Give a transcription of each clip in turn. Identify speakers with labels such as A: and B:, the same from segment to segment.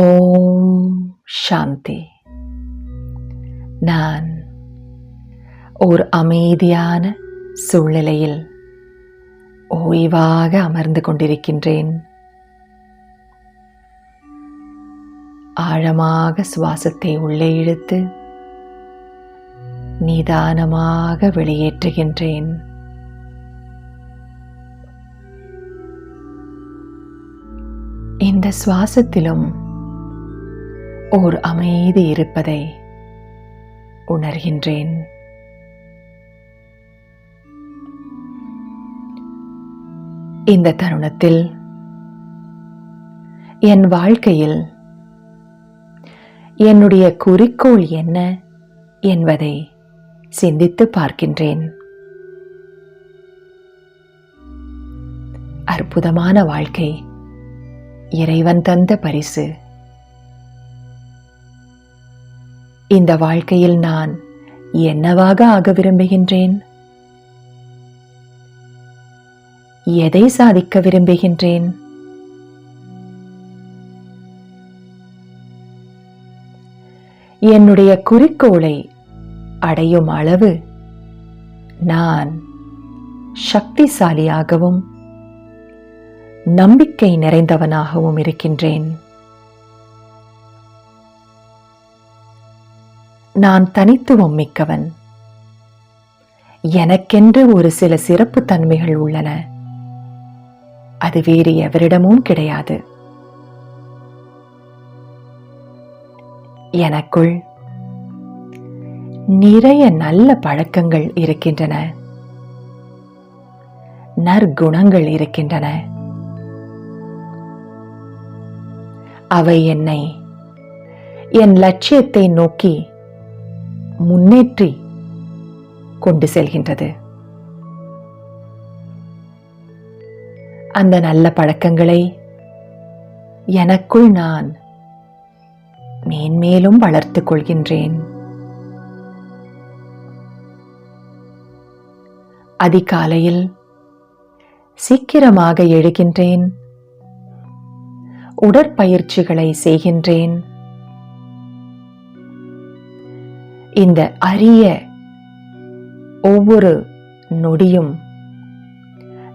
A: ஓம் சாந்தி நான் ஓர் அமைதியான சூழ்நிலையில் ஓய்வாக அமர்ந்து கொண்டிருக்கின்றேன். ஆழமாக சுவாசத்தை உள்ளே இழுத்து நிதானமாக வெளியேற்றுகின்றேன். இந்த சுவாசத்திலும் ஓர் அமைதி இருப்பதை உணர்கின்றேன். இந்த தருணத்தில் என் வாழ்க்கையில் என்னுடைய குறிக்கோள் என்ன என்பதை சிந்தித்து பார்க்கின்றேன். அற்புதமான வாழ்க்கை இறைவன் தந்த பரிசு. இந்த வாழ்க்கையில் நான் என்னவாக ஆக விரும்புகின்றேன்? எதை சாதிக்க விரும்புகின்றேன்? என்னுடைய குறிக்கோளை அடையும் அளவு நான் சக்திசாலியாகவும் நம்பிக்கை நிறைந்தவனாகவும் இருக்கின்றேன். நான் தனித்துவம் மிக்கவன். எனக்கென்று ஒரு சில சிறப்பு தன்மைகள் உள்ளன. அது வேறு எவரிடமும் கிடையாது. எனக்குள் நிறைய நல்ல பழக்கங்கள் இருக்கின்றன. நற்குணங்கள் இருக்கின்றன. அவை என்னை என் லட்சியத்தை நோக்கி முன்னேற்றி கொண்டு செல்கின்றது. அந்த நல்ல பழக்கங்களை எனக்குள் நான் மேன்மேலும் வளர்த்துக் கொள்கின்றேன். அதிகாலையில் சீக்கிரமாக எழுகின்றேன். உடற்பயிற்சிகளை செய்கின்றேன். இந்த அரிய ஒவ்வொரு நொடியும்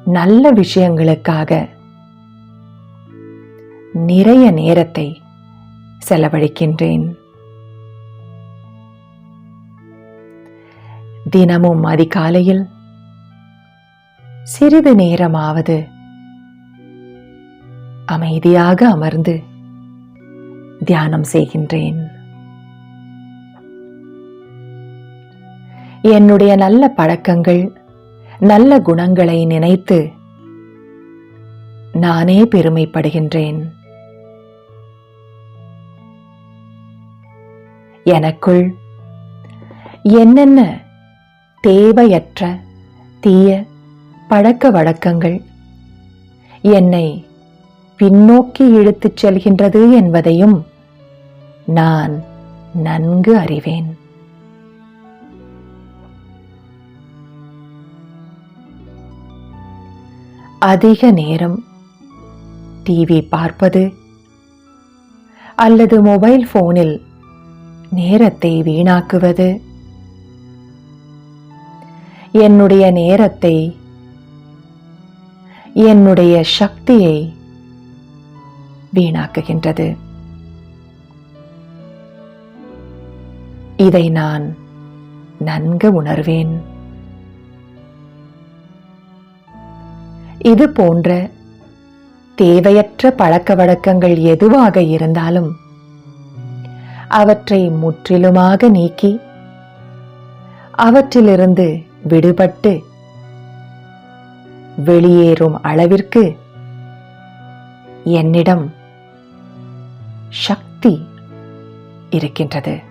A: நல்ல விஷயங்களுக்காக நிறைய நேரத்தை செலவழிக்கின்றேன். தினமும் அதிகாலையில் சிறிது நேரமாவது அமைதியாக அமர்ந்து தியானம் செய்கின்றேன். என்னுடைய நல்ல பழக்கங்கள் நல்ல குணங்களை நினைத்து நானே பெருமைப்படுகின்றேன். எனக்குள் என்னென்ன தேவையற்ற தீய பழக்க வழக்கங்கள் என்னை பின்னோக்கி இழுத்துச் செல்கின்றது என்பதையும் நான் நன்கு அறிவேன். அதிக நேரம் டிவி பார்ப்பது அல்லது மொபைல் போனில் நேரத்தை வீணாக்குவது. என்னுடைய நேரத்தை என்னுடைய சக்தியை வீணாக்குகின்றது. இதை நான் நன்கு உணர்வேன். இது போன்ற தேவையற்ற பழக்க வழக்கங்கள் எதுவாக இருந்தாலும் அவற்றை முற்றிலுமாக நீக்கி அவற்றிலிருந்து விடுபட்டு வெளியேறும் அளவிற்கு என்னிடம் சக்தி இருக்கின்றது.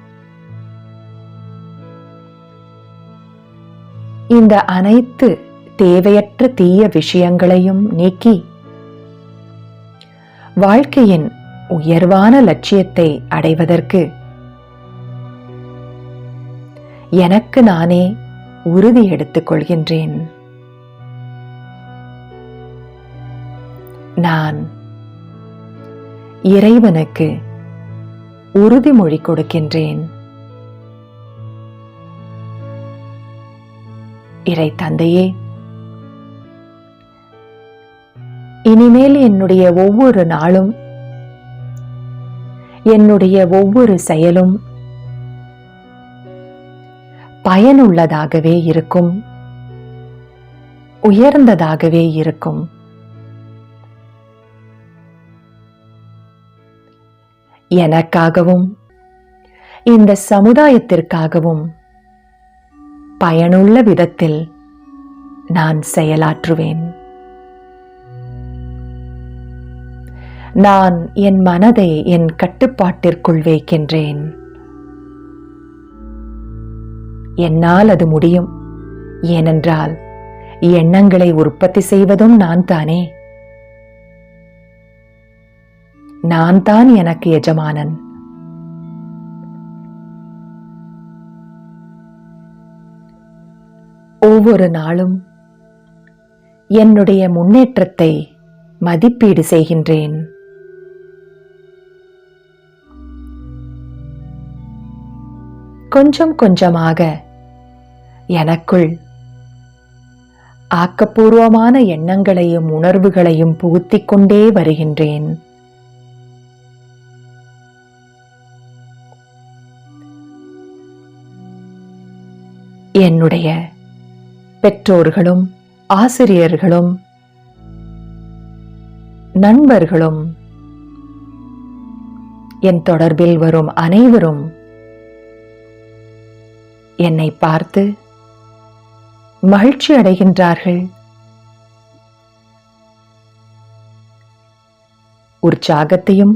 A: இந்த அனைத்து தேவையற்ற தீய விஷயங்களையும் நீக்கி. வாழ்க்கையின் உயர்வான லட்சியத்தை அடைவதற்கு எனக்கு நானே உறுதி எடுத்துக் கொள்கின்றேன். நான் இறைவனுக்கு உறுதிமொழி கொடுக்கின்றேன். இறை தந்தையே இனிமேல் என்னுடைய ஒவ்வொரு நாளும் என்னுடைய ஒவ்வொரு செயலும் பயனுள்ளதாகவே இருக்கும் உயர்ந்ததாகவே இருக்கும். எனக்காகவும் இந்த சமுதாயத்திற்காகவும் பயனுள்ள விதத்தில் நான் செயலாற்றுவேன். நான் என் மனதை என் கட்டுப்பாட்டிற்குள் வைக்கின்றேன். என்னால் அது முடியும். ஏனென்றால் எண்ணங்களை உற்பத்தி செய்வதும் நான் தானே. நான் தான் எனக்கு எஜமானன். ஒவ்வொரு நாளும் என்னுடைய முன்னேற்றத்தை மதிப்பீடு செய்கின்றேன். கொஞ்சம் கொஞ்சமாக எனக்குள் ஆக்கப்பூர்வமான எண்ணங்களையும் உணர்வுகளையும் புகுத்திக் கொண்டே வருகின்றேன். என்னுடைய பெற்றோர்களும் ஆசிரியர்களும் நண்பர்களும் என் தொடர்பில் வரும் அனைவரும் என்னை பார்த்து மகிழ்ச்சி அடைகின்றார்கள். உற்சாகத்தையும்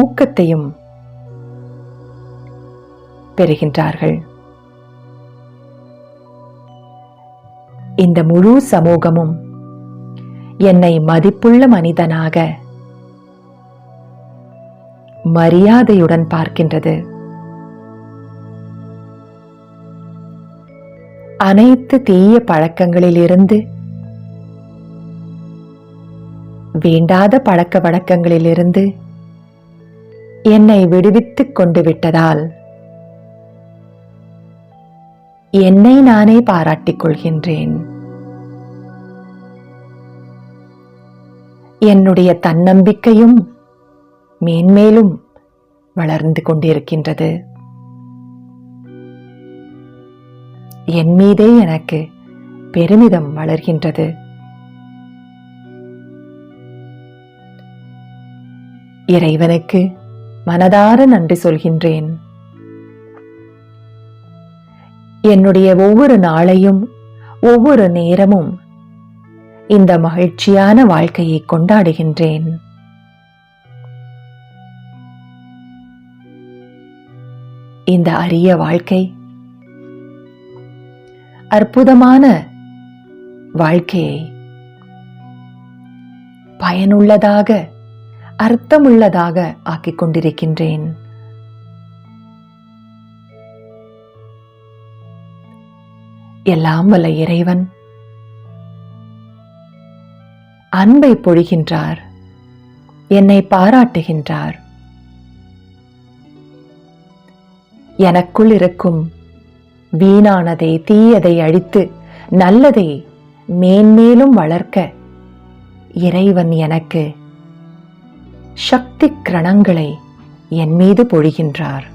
A: ஊக்கத்தையும் பெறுகின்றார்கள். இந்த முழு சமூகமும் என்னை மதிப்புள்ள மனிதனாக மரியாதையுடன் பார்க்கின்றது. அனைத்து தீய பழக்கங்களிலிருந்து வேண்டாத பழக்க வழக்கங்களிலிருந்து என்னை விடுவித்துக் கொண்டு விட்டதால் என்னை நானே பாராட்டிக் கொள்கின்றேன். என்னுடைய தன்னம்பிக்கையும் மேன்மேலும் வளர்ந்து கொண்டிருக்கின்றது. என் மீதே எனக்கு பெருமிதம் வளர்கின்றது. இறைவனுக்கு மனதார நன்றி சொல்கின்றேன். என்னுடைய ஒவ்வொரு நாளையும் ஒவ்வொரு நேரமும் இந்த மகிழ்ச்சியான வாழ்க்கையை கொண்டாடுகின்றேன். இந்த அரிய வாழ்க்கை அற்புதமான வாழ்க்கையை. பயனுள்ளதாக அர்த்தமுள்ளதாக ஆக்கிக் கொண்டிருக்கின்றேன். எல்லாம் வல்ல இறைவன். அன்பை பொழிகின்றார். என்னை பாராட்டுகின்றார். எனக்குள் இருக்கும் வீணானதை தீயதை அழித்து நல்லதை மேன்மேலும் வளர்க்க இறைவன் எனக்கு சக்தி கிரணங்களை என் மீது பொழிகின்றார்.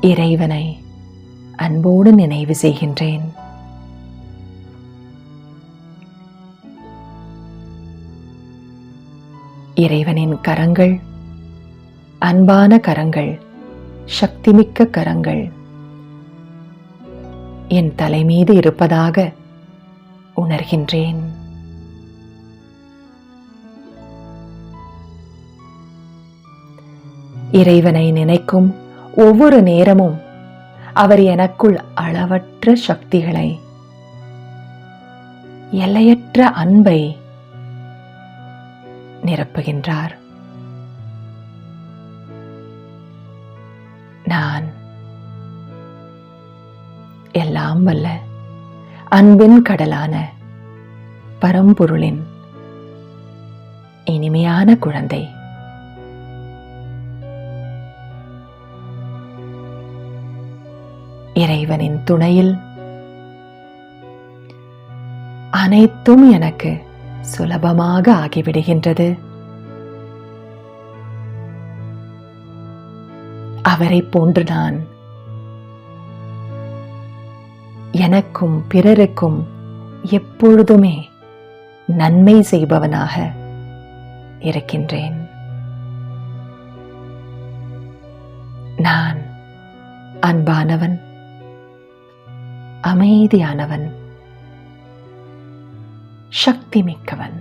A: இறைவனை அன்போடு நினைவு செய்கின்றேன். இறைவனின் கரங்கள் அன்பான கரங்கள் சக்திமிக்க கரங்கள். என் தலைமீது இருப்பதாக உணர்கின்றேன். இறைவனை நினைக்கும் ஒவ்வொரு நேரமும் அவர் எனக்குள் அளவற்ற சக்திகளை எல்லையற்ற அன்பை நிரப்புகின்றார். நான். எல்லாம் வல்ல அன்பின் கடலான பரம்பொருளின் இனிமையான குழந்தை. இறைவனின் துணையில் அனைத்தும் எனக்கு சுலபமாக ஆகிவிடுகின்றது. அவரை போன்று நான் எனக்கும் பிறருக்கும் எப்பொழுதுமே நன்மை செய்பவனாக இருக்கின்றேன். நான் அன்பானவன் அமைதியானவன் சக்தி மிக்கவன்